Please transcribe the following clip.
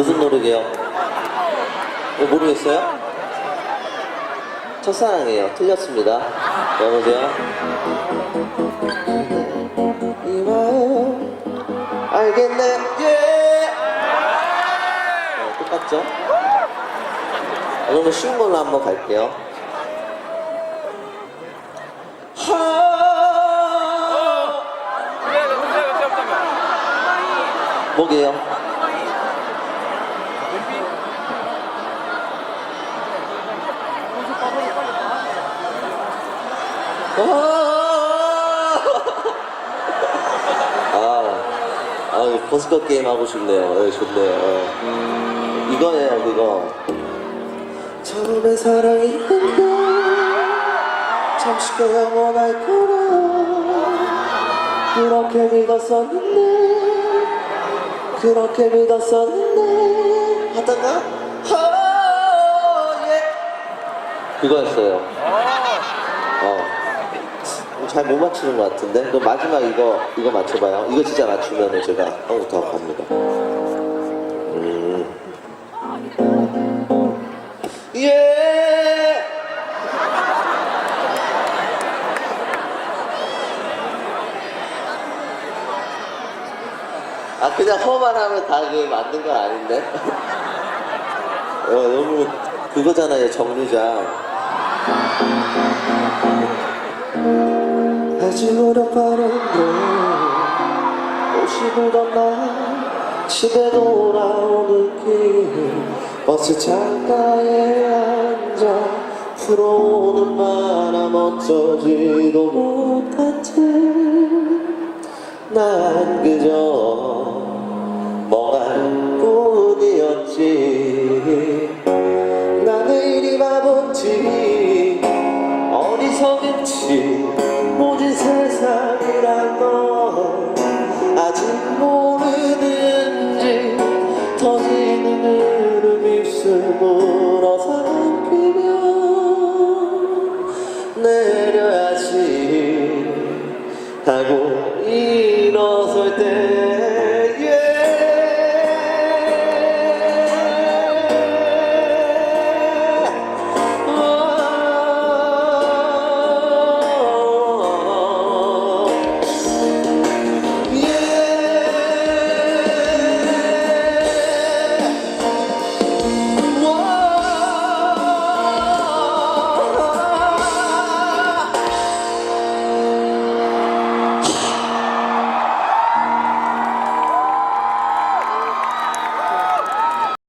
무슨 노래게요? 어, 모르겠어요? 첫사랑이에요. 틀렸습니다. 여보세요? 이 마음 알겠네. 예. 어, 똑같죠? 그러면 쉬운 걸로 한번 갈게요. 하 뭐게요? 아, 아, 버스커 게임 하고 싶네요. 예, 좋네요. 예. 이거네요, 그거. 처음에 사랑했는데 잠시가 영원할 거라 그렇게 믿었었는데 그렇게 믿었었는데 하다가 하, 예. 그거였어요. 어. 잘못 맞추는 것 같은데? 그럼 마지막 이거 이거 맞춰봐요. 이거 진짜 맞추면은 제가 한국더 갑니다. 음. 예. 아 그냥 허만 하면 다그 맞는 건 아닌데? 어, 너무 그거잖아요 정류장. 끝까지 노력하는데 옷이 굳었나 집에 돌아오는 길. 버스 창가에 앉아 불어오는 바람 어쩌지도 못하지. 난 그저 멍한 꿈이었지. 내일이 바본지 어디서든지 もいいの添えて